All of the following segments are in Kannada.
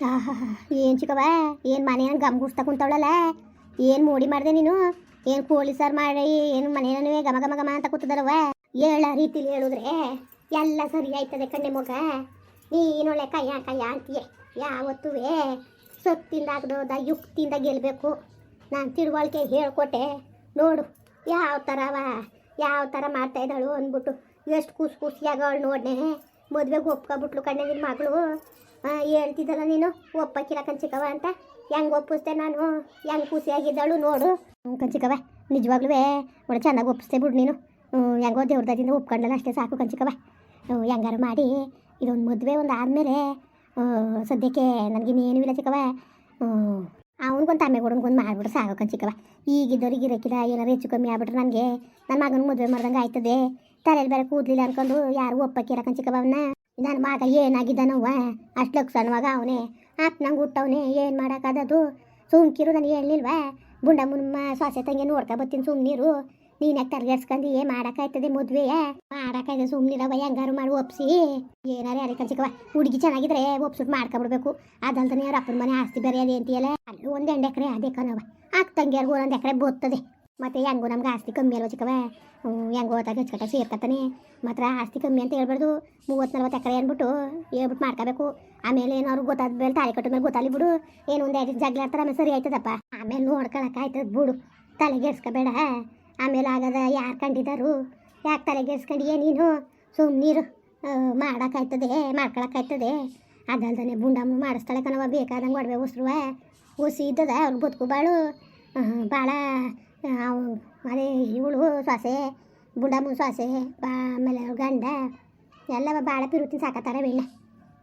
ಏನು ಚಿಕ್ಕವ ಏನು ಗಮ್ ಗುಡ್ಸ್ತಾ ಕುಂತವಳಲ್ಲ? ಏನು ಮೂಡಿ ಮಾಡಿದೆ ನೀನು? ಏನು ಕೋಳಿ ಮಾಡಿ ಏನು ಮನೆ ಗಮ ಗಮ ಗಮ ಅಂತ ಕೂತದಲ್ಲವ ಹೇಳ ರೀತಿಲಿ ಹೇಳಿದ್ರೆ ಎಲ್ಲ ಸರಿ ಆಯ್ತದೆ ಕಣ್ಣೆ ಮಗ. ನೀನೊಳ್ಳೆ ಕಯ್ಯ ಕಯ್ಯ ಅಂತೀಯ. ಯಾವತ್ತೂ ಸೊತ್ತಿಂದ ಆಗದೋದ, ಯುಕ್ತಿಯಿಂದ ಗೆಲ್ಲಬೇಕು ನಾನು ತಿಳುವಳಿಕೆ ಹೇಳ್ಕೊಟ್ಟೆ. ನೋಡು, ಯಾವ ಥರವ ಯಾವ ಥರ ಮಾಡ್ತಾ ಇದ್ದಾಳು ಅಂದ್ಬಿಟ್ಟು ಎಷ್ಟು ಖುಷಿಯಾಗ ಅವಳು ನೋಡ್ನೆ. ಮದುವೆಗೆ ಒಪ್ಕೊಬಿಟ್ಲು ಕಣ್ಣೆ ನಿನ್ನ ಮಗಳು. ಹೇಳ್ತಿದ್ದಲ್ಲ ನೀನು? ಒಪ್ಪಕ್ಕಿಲ್ಲ ಕಂಚಿಕವ ಅಂತ. ಹೆಂಗೆ ಒಪ್ಪಿಸ್ದೆ ನಾನು? ಹೆಂಗೆ ಖುಷಿಯಾಗಿದ್ದಾಳು ನೋಡು. ಹ್ಞೂ ಕನ್ಚಿಕವ ನಿಜವಾಗ್ಲೂ ಒಳ್ಳೆ ಚೆನ್ನಾಗಿ ಒಪ್ಪಿಸ್ದೆ ಬಿಡು ನೀನು. ಹೆಂಗೋ ದೇವ್ರದಿಂದ ಒಪ್ಕೊಂಡಲ್ಲ ಅಷ್ಟೇ ಸಾಕು ಕಂಚಿಕವ ಹೆಂಗಾರು ಮಾಡಿ ಇದೊಂದು ಮದುವೆ ಒಂದು ಆದಮೇಲೆ ಸದ್ಯಕ್ಕೆ ನನಗಿನ್ನೇನು ಇಲ್ಲ ಚಿಕ್ಕವ ಅವನಿಗೊಂದು ತಮ್ಮೆ ಕೊಡೋನ್ಗೊಂದು ಮಾಡಿಬಿಟ್ರೆ ಸಾಕು ಕಂಚಿಕವ ಈಗಿದ್ದವ್ರಿಗೆ ಇರಕ್ಕಿಲ್ಲ ಏನಾರು ಹೆಚ್ಚು ಕಮ್ಮಿ ಆಗ್ಬಿಟ್ರೆ ನನಗೆ ನನ್ನ ಮಗನ ಮದುವೆ ಮಾಡ್ದಂಗೆ ಆಯ್ತದೆ. ತಲೆಯಲ್ಲಿ ಬೇರೆ ಕೂದಲಿಲ್ಲ ಅನ್ಕೊಂಡು ಯಾರು ಒಪ್ಪಕ್ಕಿರ ಕಂಚಿಕವನ್ನ ನನ್ನ ಮಗ ಏನಾಗಿದ್ದಾನವ್ವ? ಅಷ್ಟು ಸಣ್ಣವಾಗ ಅವನೇ ನಂಗೆ ಹುಟ್ಟವನೇ, ಏನು ಮಾಡೋಕ್ಕಾದದು ಸುಮ್ಕಿರು ನನಗೆ ಹೇಳಿಲ್ವಾ ಗುಂಡ ಮುನ್ನ ಸೊಸೆ ತಂಗೆ ನೋಡ್ಕೊ ಬರ್ತೀನಿ ಸುಮ್ಮನಿರು ನೀನು ಯಾಕೆ ತಲೆಗೆಡ್ಸ್ಕೊಂಡು ಏ ಮಾಡೋಕ್ಕಾಯ್ತದೆ ಮದುವೆ ಮಾಡೋಕ್ಕಾಯ್ತದೆ ಸುಮ್ಮನಿರವ ಹೆಂಗಾರು ಮಾಡಿ ಒಪ್ಸಿ. ಏನಾರು ಯಾರಿಗೆ ಕನ್ಸಿಕವ ಹುಡುಗಿ ಚೆನ್ನಾಗಿದ್ರೆ ಒಪ್ಸಿಟ್ಟು ಮಾಡ್ಕೊಬಿಡ್ಬೇಕು. ಅದಲ್ದನೇ ಅವ್ರ ಅಪ್ಪನ ಮನೆ ಆಸ್ತಿ ಬೇರೆ ಅದೇ ಅಂತೀಯಲ್ಲ ಅಲ್ಲೂ ಒಂದು ಎಂಟು ಎಕರೆ ಅದೇ ಕಣವ ಅಕ್ಕ ತಂಗಿಯರ್ಗೂ ಒಂದೊಂದು ಎಕರೆ ಬೋತ್ತದೆ. ಮತ್ತೆ ಹೆಂಗೋ ನಮ್ಗೆ ಆಸ್ತಿ ಕಮ್ಮಿ ಅಲ್ವ ಚಿಕ್ಕವ ಹೆಂಗೋ ಹೆಚ್ಚು ಹಚ್ಕಟ್ಟ ಸೇರ್ಕತ್ತಾನೆ ಮಾತ್ರ ಆಸ್ತಿ ಕಮ್ಮಿ ಅಂತ ಹೇಳ್ಬಾರ್ದು ಮೂವತ್ತು ನಲ್ವತ್ತು ಎಕರೆ ಅಂದ್ಬಿಟ್ಟು ಹೇಳ್ಬಿಟ್ಟು ಮಾಡ್ಕೋಬೇಕು ಆಮೇಲೆ ಏನಾದ್ರು ಗೊತ್ತಾದ ಮೇಲೆ ತಾಳಿ ಕಟ್ಟ ಮೇಲೆ ಗೊತ್ತಾಗಲಿ ಬಿಡು ಏನು ಒಂದು ಎರಡು ಜಗಳ ಆಡ್ತಾರೆ ಆಮೇಲೆ ಸರಿ ಆಯ್ತದಪ್ಪ ಆಮೇಲೆ ನೋಡ್ಕೊಳಕ್ಕೆ ಆಯ್ತದ ಬಿಡು ತಲೆಗೆಡ್ಸ್ಕೋಬೇಡ ಆಮೇಲೆ ಆಗದ ಯಾರು ಕಂಡಿದ್ದಾರು ಯಾಕೆ ತಲೆಗೆಡ್ಸ್ಕೊಂಡು ಏನೇನು ನೀನು ಸುಮ್ಮನೀರು ಮಾಡೋಕ್ಕಾಯ್ತದೆ ಮಾಡ್ಕೊಳಕ್ಕಾಯ್ತದೆ ಅದಲ್ದನೆ ಬುಂಡಮ್ಮ ಮಾಡಿಸ್ತಾಳೆ ಕಣವ ಬೇಕಾದಂಗೆ ಒಡವೆ ಉಸಿರುವ ಉಸಿ ಇದ್ದದ ಅವ್ರು ಬದುಕು ಬಾಳು ಭಾಳ ಅದೇ ಇವಳು ಸೊಸೆ ಬುಂಡಮ್ಮ ಸೊಸೆ, ಬಾ ಆಮೇಲೆ ಗಂಡ ಎಲ್ಲ ಭಾಳ ಪಿರುತಿ ಸಾಕತ್ತಾರೆ ಬೆಣ್ಣ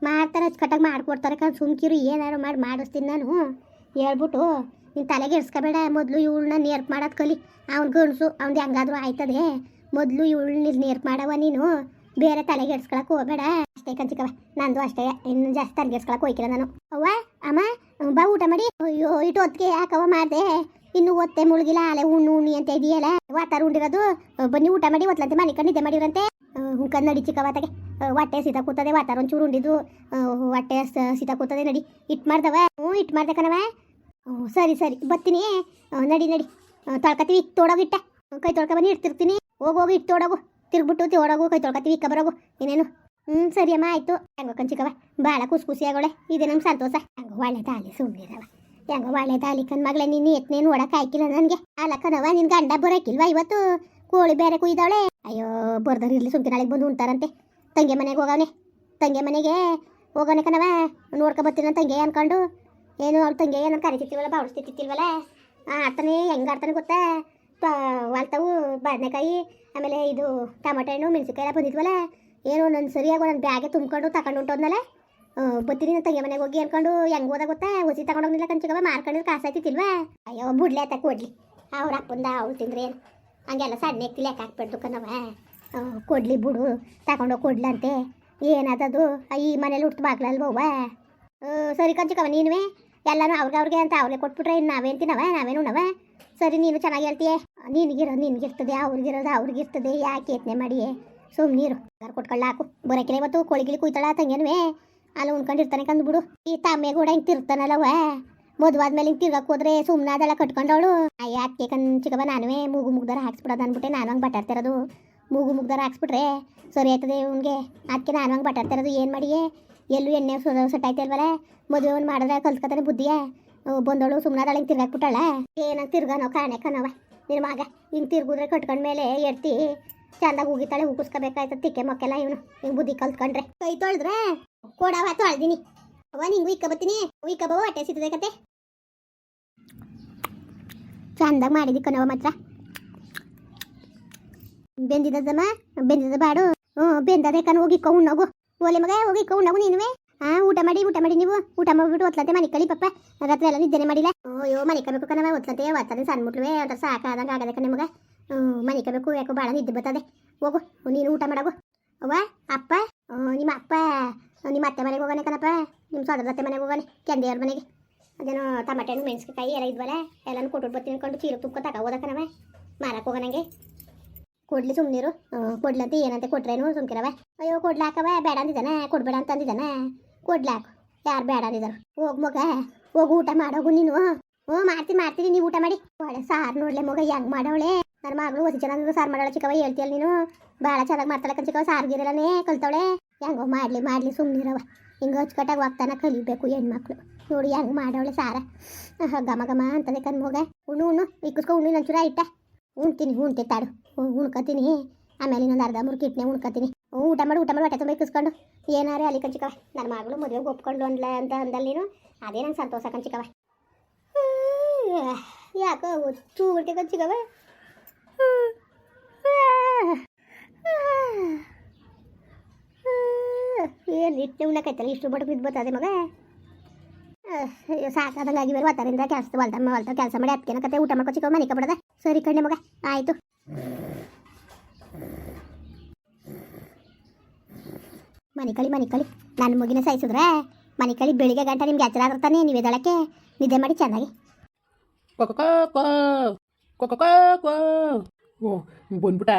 ಮಾಡ್ತಾರೆ ಅಚ್ಚುಕಟ್ಟಾಗಿ ಮಾಡ್ಕೊಡ್ತಾರೆ, ಕಣ್ ಸುಮ್ಕಿರು ಏನಾರು ಮಾಡಿ ಮಾಡಿಸ್ತೀನಿ ನಾನು. ಹೇಳ್ಬಿಟ್ಟು ನೀನು ತಲೆಗೆ ಇಡ್ಸ್ಕೋಬೇಡ ಮೊದಲು ಇವಳನ್ನ ನೇರ್ಪು ಮಾಡೋದು ಕಲಿ. ಅವ್ನು ಗಣಸು ಅವ್ನು ಹೆಂಗಾದ್ರೂ ಆಯ್ತದೆ. ಮೊದಲು ಇವಳನ್ನ ನೇರ್ಪು ಮಾಡವ ನೀನು. ಬೇರೆ ತಲೆಗೆ ಇಡ್ಸ್ಕೊಳಕ್ಕೆ ಹೋಗಬೇಡ. ಅಷ್ಟೇ ಕಂಚಿಕವ ನಂದು ಅಷ್ಟೇ. ಇನ್ನು ಜಾಸ್ತಿ ತಲೆಗೆ ಇಡ್ಸ್ಕೊಳಕ್ಕೆ ಹೋಯ್ಕಿಲ್ಲ ನಾನು. ಅವ್ವ, ಅಮ್ಮ, ಬಾ ಊಟ ಮಾಡಿ. ಅಯ್ಯೋ, ಇಟ್ಟು ಹೊತ್ತಿಗೆ ಯಾಕವ ಮಾಡಿದೆ? ಇನ್ನು ಒತ್ತೆ ಮುಳುಗಿಲ್ಲ, ಅಲೆ ಉಣ್ಣು ಉಣ್ಣಿ ಅಂತ ಇದೆಯಲ್ಲ ವಾತಾರ ಉಂಡಿರೋದು ಬನ್ನಿ ಊಟ ಮಾಡಿ, ಒತ್ಲಂತೆ ಮನೆ ಕಣ್ಣಿದ್ದೆ ಮಾಡಿರಂತೆ. ಹುಂಕಂದ್ ನಡಿ ಚಿಕ್ಕವತ್ತಾಗೆ ಹೊಟ್ಟೆ ಸೀತಾ ಕೂತದೆ ವಾತಾರ ಒಂಚೂರು ಉಂಡಿದ್ದು ಹೊಟ್ಟೆ ಸೀತಾ ಕೂತದೆ, ನಡಿ. ಇಟ್ಟು ಮಾಡ್ದವ? ಹ್ಞೂ ಇಟ್ಟು ಮಾಡ್ದೆ ಕಣವ ಸರಿ ಸರಿ, ಬರ್ತೀನಿ. ನಡಿ ನಡಿ. ತೊಳ್ಕತ್ತೀವಿ ಇಟ್ಟು. ಇಟ್ಟೆ ಕೈ ತೊಳ್ಕ ಬನ್ನಿ, ಇಡ್ತಿರ್ತೀನಿ. ಹೋಗು ಹೋಗು ಇಟ್ಟು ತೋಡೋಗು. ತಿರ್ಬಿಟ್ಟು ತೋಡೋಗು ಕೈ ತೊಳ್ಕತ್ತೀವಿ, ಇಕ್ಕ ಬರೋಗು. ಏನೇನು ಹ್ಞೂ, ಸರಿ, ಅಮ್ಮ, ಆಯಿತು. ಹಂಗೆ ಕಂಚಿಕವ ಭಾಳ ಖುಷಿ ಖುಷಿಯಾಗೋಳೆ ಇದೆ ನಮ್ಮ ಸಂತೋಷ. ಹೆಂಗೋ ಒಳ್ಳೆದಾಗಲಿ ಸುಮ್ಮನಿರವ ಹೆಂಗೋ ಒಳ್ಳೆದಾಗಲಿ ಕಣ್ ಮಗಳೇ, ನೀನು ಎತ್ನೇನು ಓಡಕ್ ಹಾಕಿಲ್ಲ ನನಗೆ. ಅಲ್ಲ ನಿನ್ ಗಂಡ ಬರೋಕಿಲ್ವಾ ಇವತ್ತು? ಕೋಳಿ ಬೇರೆ ಕುಯ್ದಾವಳೆ ಅಯ್ಯೋ ಬರ್ದರ್ ಇರ್ಲಿ ಸುಮ್ಕೆ ನಾಳೆಗೆ ಬಂದು ಉಂಟಾರಂತೆ ತಂಗಿ ಮನೆಗೆ ಹೋಗವನೆ. ತಂಗಿ ಮನೆಗೆ ಹೋಗೋಣ ಕಣವ ನೋಡ್ಕೊ ಬರ್ತೀನಿ ತಂಗಿ ಅನ್ಕೊಂಡು. ಏನು ಅವ್ಳು ತಂಗಿ ಏನೋ ಕರಿತಿತ್ತಿವಲ್ಲ ಬಾವಿಸ್ತಿರ್ತಿಲ್ವಲ್ಲ ಆಡ್ತಾನೆ, ಹೆಂಗೆ ಆಡ್ತಾನೆ ಗೊತ್ತಾ? ವಾಲ್ತಾವು, ಬದನೆಕಾಯಿ, ಆಮೇಲೆ ಇದು ಟಮಾಟೆ ಹಣ್ಣು ಮೆಣಸಿನ್ಕಾಯಿ ಎಲ್ಲ ಬಂದಿದ್ವಲ್ಲ? ಏನೋ ನನ್ನ ಸರಿಯಾಗಿ ನನ್ನ ಬ್ಯಾಗೆ ತುಂಬ್ಕೊಂಡು ತಗೊಂಡು ಹೊಂಟೋದ್ನಲ್ಲ ಬತ್ತೀನಿ ತಂಗಿ ಮನೆಗೆ ಹೋಗಿ ಅನ್ಕೊಂಡು ಹೆಂಗೆ ಹೋದ ಗೊತ್ತಾ? ಒಸಿ ತಗೊಂಡೋಗಿಲ್ಲ ಕಂಚಿಗವ ಮಾರ್ಕೊಂಡಿದ್ರೆ ಕಾಸು ಆಯ್ತಿಲ್ವಾ ಅಯ್ಯೋ, ಬುಡ್ಲೆ ಅಂತ ಕೊಡ್ಲಿ. ಅವ್ರ ಅಪ್ಪಂದ ಅವ್ಳು ತಿಂದ್ರೆ ಹಂಗೆಲ್ಲ ಸಣ್ಣ ಲೆಕ್ಕ ಹಾಕ್ಬಿಡ್ದು ಕಣವ ಕೊಡ್ಲಿ ಬಿಡು ತಗೊಂಡೋಗಿ ಕೊಡ್ಲಂತೆ. ಏನದದು? ಈ ಮನೇಲಿ ಹುಟ್ಟು ಬಾಗ್ಲಲ್ವ ಸರಿ ಕಂಚಿಕವ ನೀನುವೆ? ಎಲ್ಲನೂ ಅವ್ರಿಗೆ ಅವ್ರಿಗೆ ಅಂತ ಅವ್ರಿಗೆ ಕೊಟ್ಬಿಟ್ರೆ ಇನ್ನು ನಾವೇನು ತಿನ್ನವ? ನಾವೇನು ಉಣವ? ಸರಿ, ನೀನು ಚೆನ್ನಾಗಿ ಹೇಳ್ತೀಯ? ನಿನಗಿರೋದು ನಿನಗಿರ್ತದೆ, ಅವ್ರಿಗಿರೋದು ಅವ್ರಿಗಿರ್ತದೆ. ಯಾಕೆ ಯತ್ನೆ ಮಾಡಿ ಸುಮ್ಮನೀರು ನೀರು ಕೊಟ್ಕೊಳ್ಳ ಹಾಕು. ಬರೋಕಿಲ್ಲ ಇವತ್ತು ಕೊಳಿಗಿಳಿ ಕುಯ್ತಾಳ ತಂಗೇನುವೆ ಅಲ್ಲಿ ಉಣ್ಕೊಂಡಿರ್ತಾನೆ ಕಂದ್ಬಿಡು. ಈ ತಮ್ಮೆ ಕೂಡ ಹಿಂಗೆ ತಿರ್ತಾನಲ್ಲವ ಮದುವಾದ್ಮೇಲೆ ಹಿಂಗೆ ತಿರ್ಗಕ್ಕೆ ಹೋದ್ರೆ ಸುಮ್ಮನೆ ಅದೆಲ್ಲ ಕಟ್ಕೊಂಡವಳು. ಯಾಕೆ ಚಿಕ್ಕಬ ನಾನುವೇ ಮೂಗು ಮುಗ್ದಾರ ಹಾಕ್ಸ್ಬಿಡೋದು ಅಂದ್ಬಿಟ್ಟೆ, ನಾನು ಹಂಗೆ ಬಟಾಡ್ತಿರೋದು ಮೂಗು ಮುಗ್ದಾರ ಹಾಕ್ಸ್ಬಿಟ್ರೆ ಸರಿ ಆಯ್ತದೆ ಇವನಿಗೆ. ಅದಕ್ಕೆ ನಾನು ಹಂಗೆ ಬಟಾಡ್ತಿರೋದು ಏನು ಮಾಡಿಯೇ? ಎಲ್ಲೂ ಎಣ್ಣೆ ಸೆಟ್ ಆಯ್ತಿಲ್ವಲ್ಲ ಮದುವೆ ಒಂದು ಮಾಡಿದ್ರೆ ಕಲ್ತ್ಕೊತಾನೆ ಬುದ್ಧಿಯ? ಬಂದವಳು ಸುಮ್ಮನೆ ಹಿಂಗೆ ತಿರ್ಗಾಕ್ಬಿಟ್ಟಾಳೆ ಏನಂಗೆ ತಿರ್ಗಾನೋ ಕಾಣೆ ಕಣವ ನಿನ್ನ ಮಗ ಹಿಂಗೆ ತಿರ್ಗುದ್ರೆ ಕಟ್ಕೊಂಡ್ಮೇಲೆ ಎಡ್ತಿ ಚಂದಾಗಿ ಹೋಗಿತಾಳೆ ಉಗಿಸ್ಕೋಬೇಕಾಯ್ತದ ತಿಕ್ಕೆ ಮಕ್ಕೆಲ್ಲ ಇವನು. ಹಿಂಗೆ ಬುದ್ಧಿ ಕಲ್ತ್ಕೊಂಡ್ರೆ. ಕೈ ತೊಳೆದ್ರೆ? ಕೊಡವ ತೊಳ್ದಿನಿ. ಅವ ನಿಂಗು ಇಕ್ಕ ಬತ್ತೀನಿ ಇಕ್ಕ ಬೋ, ಹೊಟ್ಟೆ ಸಿಗ್ತದೆ ಕತೆ. ಚಂದಾಗ ಮಾಡಿದಿ ಕಣವ ಮಾತ್ರ. ಬೆಂದಿದ್ದಮ್ಮ ಬೆಂದಿದ್ದ ಬಾಡು. ಹ್ಞೂ, ಬೆಂದದೆ ಕಣ ಹೋಗಿ ಇಕ್ಕ ಉಣ್ಣೋಗು. ಓಲೆ ಮಗ ಹೋಗಿ ಉಣ್ಣಗು ನೀನುವೆ. ಹಾ ಊಟ ಮಾಡಿ ಊಟ ಮಾಡಿ ನೀವು. ಊಟ ಮಾಡ್ಬಿಟ್ಟು ಒತ್ಲಂತೆ ಮನೆ ಕಳಿ ಪಪ್ಪ. ರಾತ್ರಿ ಎಲ್ಲ ನಿದ್ದೆನೆ ಮಾಡಿಲ್ಲ. ಅಯ್ಯೋ ಮನೆ ಕಬೇಕು ಕಣವ ಒತ್ಲಂತೆ ಒತ್ತದೆ ಸಣ್ಣ ಮುಟ್ಲುವೆ, ಒಂಥರ ಸಾಕಾದಂಗೆ ಆಗದೆ ಕಣ ಮಗ. ಮನೆ ಕಬೇಕು ಯಾಕೋ ಭಾಳ ನಿದ್ದೆ ಬರ್ತದೆ. ಹೋಗು, ನೀನು ಊಟ ಮಾಡಗು. ಅವ್ವ, ಅಪ್ಪ ನಿಮ್ಮ ಅಪ್ಪ, ನಿಮ್ಮ ಅತ್ತೆ ಮನೆಗೆ ಹೋಗೋಣ ಕಣಪ್ಪ. ನಿಮ್ಮ ಸೋದರ ಅತ್ತೆ ಮನೆಗೆ ಹೋಗೋಣ ಕೆಂದೆಯವ್ರ ಮನೆಗೆ. ಅದೇನೋ ಟಮಾಟೆ ಹಣ್ಣು, ಮೆಣಸಿನಕಾಯಿ ಎಲ್ಲ ಇದ್ವಲ್ಲ, ಎಲ್ಲನೂ ಕೊಟ್ಟು ಬರ್ತೀನಿ ಅನ್ಕೊಂಡು ಚೀರು ತುಪ್ಪ ತಗೋ ಹೋದಕನವ ಮಾರಕ್ಕೆ ಹೋಗೋಣಂಗೆ ಕೊಡ್ಲಿ ಸುಮ್ಮನಿರು ಕೊಡ್ಲಂತ ಏನಂತ ಕೊಟ್ರೇನು ಸುಮ್ಕಿರವ ಅಯ್ಯೋ ಕೊಡ್ಲಾಕವ ಬೇಡ ಅಂದಿದ್ದಾನೆ, ಕೊಡ್ಬೇಡ ಅಂತ ಅಂದಿದ್ದಾನ. ಕೊಡ್ಲಾಕು ಯಾರು ಬೇಡ ಅಂದಿದ್ದಾರೆ. ಹೋಗ ಮಗ, ಹೋಗು ಊಟ ಮಾಡೋಗು ನೀನು. ಹ್ಞೂ, ಮಾಡ್ತೀನಿ ಮಾಡ್ತೀನಿ ನೀವು ಊಟ ಮಾಡಿ. ಒಳ್ಳೆ ಸಾರು ನೋಡ್ಲೆ ಮಗ, ಹೆಂಗೆ ಮಾಡವಳೆ. ನನ್ನ ಮಗಳು ಹೊಸ ಚೆನ್ನಾಗಿ ಸಾರು ಮಾಡವಳೆ ಚಿಕ್ಕವ ಹೇಳ್ತೀಯಲ್ಲ ನೀನು? ಭಾಳ ಚೆನ್ನಾಗಿ ಮಾಡ್ತಾಳೆ ಕಣ್ ಚಿಕ್ಕವ ಸಾರ್ಗಿರಲ್ಲೇ ಕಲ್ತವಳೆ. ಹೆಂಗೋ ಮಾಡ್ಲಿ ಮಾಡ್ಲಿ ಸುಮ್ಮನಿರವ ಹಿಂಗೆ ಅಚ್ಚುಕಟ್ಟಾಗಿ ಹೋಗ್ತಾನ ಕಲಿಬೇಕು ಹೆಣ್ಮಕ್ಳು. ನೋಡಿ ಹೆಂಗೆ ಮಾಡವಳೆ ಸಾರ. ಗಮ ಗಮ ಅಂತದೆ ಕಣ್ ಮಗ. ಉಣ್ಣು ಉಣ್ಣು, ಇಕ್ಕಿಸ್ಕೊ, ಉಣ್ಣು ನಂಚೂರ ಇಟ್ಟ. ಉಣ್ತೀನಿ ಉಣ್ತಿ ತಾಡು ಉಣ್ಕೊತೀನಿ ಆಮೇಲೆ ಇನ್ನೊಂದು ಅರ್ಧ ಮೂರು ಕಿಟ್ನೆ ಉಣ್ಕತೀನಿ ಊಟ ಮಾಡಿ ಊಟ ಮಾಡಿ, ಹೊಟ್ಟೆ ತುಂಬ ಇಕ್ಕಿಸ್ಕೊಂಡು. ಏನಾರೇ ಅಲ್ಲಿ ಕಂಚಿಕವ ನನ್ನ ಮಗಳು ಮದುವೆಗೆ ಒಪ್ಕೊಂಡು ಅಂದ್ಲ ಅಂತ ಅಂದಲ್ಲಿ ನೀನು? ಅದೇ ನಂಗೆ ಸಂತೋಷ ಕಂಚಿಕವ ಯಾಕೋ ಚೂರ್ಟಿ ಕಂಚಿಕವ ಏನು ಇಟ್ಟು ಉಣ್ಣಕೈತಲ್ಲ ಇಷ್ಟು ಬಡ ಬಿದ್ದು ಬರ್ತದೆ ಮಗ. ಸಾಕಾದಂಗೆ ಆಗಿ ಬೇರೆ ಒತ್ತರಿಂದ ಕೆಲಸ ಹೊಲ್ದ ಹೊಲ್ತ ಕೆಲಸ ಮಾಡಿ ಅದಕ್ಕೆ ಕತೆ ಊಟ ಮಾಡ್ಕೊ ಚಿಕ್ಕ ಮನೆ ಕಬಡದ. ಸರಿ ಕಣ್ಣೆ ಮಗ ಆಯಿತು. ಮನೆ ಕಳಿ ಮನೆ ಕಳಿ. ನನ್ನ ಮಗಿನ ಸಾಯಿಸಿದ್ರೆ ಮನೆ ಕಳಿ ಬೆಳಿಗ್ಗೆ ಗಂಟ ನಿಮ್ಗೆ ಎಚ್ಚರ ಆಗಿರ್ತಾನೆ ನೀವು ಎದಳಕ್ಕೆ ನಿದ್ದೆ ಮಾಡಿ ಚೆನ್ನಾಗಿ ಓ ಬಂದ್ಬಿಟ್ಟ.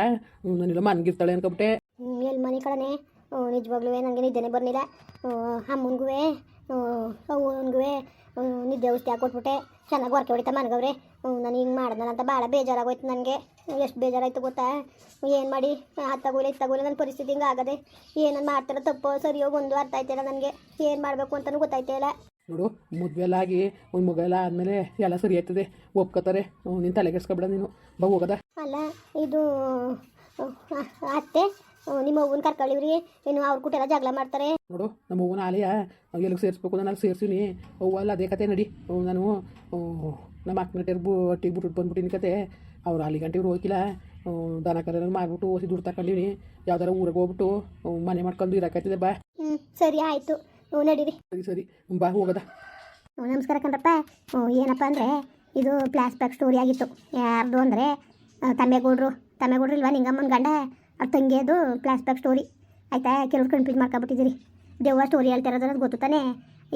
ನಾನೆಲ್ಲ ಮನ್ಗಿರ್ತಾಳೆ ಅನ್ಕೊಬಿಟ್ಟೆ. ಎಲ್ಲಿ ಮನೆ ಕಳನೆ ನಿಜವಾಗ್ಲೂ ನನಗೆ ನಿದ್ದೆನೇ ಬರಲಿಲ್ಲ. ಅಮ್ಮನಿಗೂ ಅವನಿಗೂ ನಿದ್ದೆ ಔಷಧಿ ಹಾಕೊಟ್ಬಿಟ್ಟೆ. ಚೆನ್ನಾಗಿ ಹೊರಕೆ ಹೊಡಿತ ಮನ್ಗವ್ರೆ. ನಾನು ಹಿಂಗೆ ಮಾಡ್ದಲ್ಲ ಅಂತ ಭಾಳ ಬೇಜಾರಾಗೋಯ್ತು ನನಗೆ. ಎಷ್ಟು ಬೇಜಾರಾಯ್ತು ಗೊತ್ತಾ? ಏನು ಮಾಡಿ? ಅದು ಇತ್ತಾಗೋಲ್ಲ ನನ್ನ ಪರಿಸ್ಥಿತಿ ಹಿಂಗೆ ಆಗದೆ. ಏನನ್ನು ಮಾಡ್ತಾರೋ ತಪ್ಪು ಸರಿಯೋ ಒಂದು ಅರ್ಥ ಆಯ್ತಿಲ್ಲ ನನಗೆ. ಏನು ಮಾಡಬೇಕು ಅಂತಲೂ ಗೊತ್ತಾಯ್ತಾ ಇಲ್ಲ. ನೋಡು ಮದುವೆಲ್ಲ ಆಗಿ ಒಂದು ಮಗ ಎಲ್ಲ ಆದಮೇಲೆ ಎಲ್ಲ ಸರಿ ಆಯ್ತದೆ. ಒಪ್ಕೋತಾರೆ. ನೀನು ತಲೆಗೆಡ್ಸ್ಕೊಬೇಡ ನೀನು. ಬಾ ಹೋಗದ. ಅಲ್ಲ ಇದು ಅತ್ತೆ ನಿಮ್ಮ ಅವ್ವನ ಕರ್ಕೊಳ್ಳಿವ್ರಿ ಏನು ಅವ್ರ ಕೂಟ ಎಲ್ಲ ಜಗಳ ಮಾಡ್ತಾರೆ. ನೋಡು ನಮ್ಮ ಅವ್ವನ ಆಲಯ ಎಲ್ಲಿಗೆ ಸೇರಿಸ್ಬೇಕು ನಾನು ಅಲ್ಲಿ ಸೇರ್ಸಿನಿ. ಅವ್ವ ಅಲ್ಲ ಅದೇ ಕತೆ ನಡಿ. ನಾನು ನಮ್ಮ ಅಕ್ಕನ ಬು ಒಟ್ಟಿಗೆ ಬಿಟ್ಟು ಬಂದ್ಬಿಟ್ಟಿನಿ ಕತೆ. ಅವ್ರು ಅಲ್ಲಿ ಗಂಟೆ ಇವ್ರು ಹೋಗಿಲ್ಲ. ದನ ಕರ ಮಾಡ್ಬಿಟ್ಟು ಓಸಿ ದುಡ್ಡು ತಕೊಂಡೀನಿ ಯಾವ್ದಾರ ಊರಿಗೆ ಹೋಗ್ಬಿಟ್ಟು ಮನೆ ಮಾಡ್ಕೊಂಡು ಇರಕತ್ತಿದೆ ಬಾ. ಹ್ಞೂ ಸರಿ ಆಯಿತು. ನಡೀರಿ. ಸರಿ ಸರಿ. ಬಾ ಹೋಗದ. ನಮಸ್ಕಾರ ಕಣ್ರಪ್ಪ. ಏನಪ್ಪ ಅಂದರೆ ಇದು ಫ್ಲಾಶ್ ಬ್ಯಾಕ್ ಸ್ಟೋರಿ ಆಗಿತ್ತು. ಯಾರ್ದು ಅಂದರೆ ತಮ್ಮೇಗೌಡ್ರು ತಮ್ಮೇಗೌಡ್ರು ಇಲ್ವಾ ನಿಂಗಮ್ಮನ ಗಂಡ? ಅವ್ರ ತಂಗಿಯದು ಫ್ಲಾಶ್ ಬ್ಯಾಕ್ ಸ್ಟೋರಿ ಆಯ್ತಾ? ಕೆಲವ್ರು ಕನ್ಫ್ಯೂಸ್ ಮಾಡ್ಕೊಬಿಟ್ಟಿದ್ದೀರಿ? ದೆವ್ವ ಸ್ಟೋರಿ ಹೇಳ್ತಿರೋದು ಅನ್ನೋದು ಗೊತ್ತು ತಾನೇ?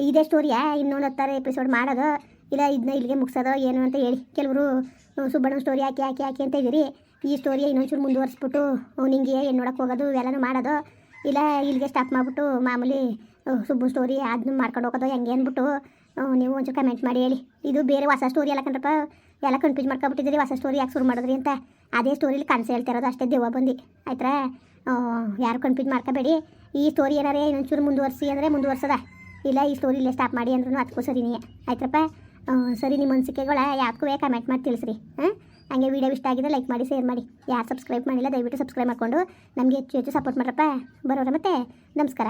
ಇದೇ ಸ್ಟೋರಿಯಾ ಇನ್ನೊಂದು ಹತ್ತಾರು ಎಪಿಸೋಡ್ ಮಾಡೋದು? ಇಲ್ಲ ಇದನ್ನ ಇಲ್ಲಿಗೆ ಮುಗಿಸೋದು? ಏನು ಅಂತ ಹೇಳಿ. ಕೆಲವರು ಸುಬ್ಬಣ್ಣ ಸ್ಟೋರಿ ಹಾಕಿ ಹಾಕಿ ಹಾಕಿ ಅಂತ ಇದ್ದೀರಿ. ಈ ಸ್ಟೋರಿ ಇನ್ನೊಂಚೂರು ಮುಂದುವರಿಸ್ಬಿಟ್ಟು ನಿಂಗೆ ಏನು ನೋಡೋಕೆ ಹೋಗೋದು, ಇವೆಲ್ಲನೂ ಮಾಡೋದು. ಇಲ್ಲ, ಇಲ್ಲಿಗೆ ಸ್ಟಾಪ್ ಮಾಡಿಬಿಟ್ಟು ಮಾಮೂಲಿ ಸುಬ್ಬು ಸ್ಟೋರಿ ಅದನ್ನ ಮಾಡ್ಕೊಂಡು ಹೋಗೋದು, ಹೆಂಗೆ ಅಂದ್ಬಿಟ್ಟು ನೀವು ಒಂಚೂರು ಕಮೆಂಟ್ ಮಾಡಿ ಹೇಳಿ. ಇದು ಬೇರೆ ಹೊಸ ಸ್ಟೋರಿ ಅಲ್ಲ ಕಣ್ರಪ್ಪ. ಎಲ್ಲ ಕನ್ಫ್ಯೂಸ್ ಮಾಡ್ಕೊಬಿಟ್ಟಿದ್ರಿ ಹೊಸ ಸ್ಟೋರಿ ಯಾಕೆ ಶುರು ಮಾಡಿದ್ರಿ ಅಂತ. ಅದೇ ಸ್ಟೋರಿಲಿ ಕನಸು ಹೇಳ್ತಿರೋದು ಅಷ್ಟೇ ದೇವ ಬಂದು. ಆಯ್ತಾ? ಯಾರು ಕನ್ಫ್ಯೂಸ್ ಮಾಡ್ಕೋಬೇಡಿ. ಈ ಸ್ಟೋರಿ ಏನಾರೇ ಇನ್ನೊಂಚೂರು ಮುಂದುವರಿಸಿ ಅಂದರೆ ಮುಂದುವರ್ಸದ. ಇಲ್ಲ, ಈ ಸ್ಟೋರಿ ಇಲ್ಲೇ ಸ್ಟಾಪ್ ಮಾಡಿ ಅಂದ್ರೂ ಅದಕ್ಕೂ ಸರಿನೇ. ಆಯ್ತಪ್ಪ ಸರಿ, ನಿಮ್ಮ ಅನಿಸಿಕೆಗಳ ಯಾಕೂ ಕಮೆಂಟ್ ಮಾಡಿ ತಿಳಿಸ್ರಿ. ಹಾಂ ಹಂಗೆ ವಿಡಿಯೋ ಇಷ್ಟ ಆಗಿದ್ರೆ ಲೈಕ್ ಮಾಡಿ ಶೇರ್ ಮಾಡಿ. ಯಾರು ಸಬ್ಸ್ಕ್ರೈಬ್ ಮಾಡಿಲ್ಲ, ದಯವಿಟ್ಟು ಸಬ್ಸ್ಕ್ರೈಬ್ ಮಾಡಿಕೊಂಡು. ನಮಗೆ ಹೆಚ್ಚು ಹೆಚ್ಚು ಸಪೋರ್ಟ್ ಮಾಡ್ರಪ್ಪ. ಬರೋರ ಮತ್ತೆ, ನಮಸ್ಕಾರ.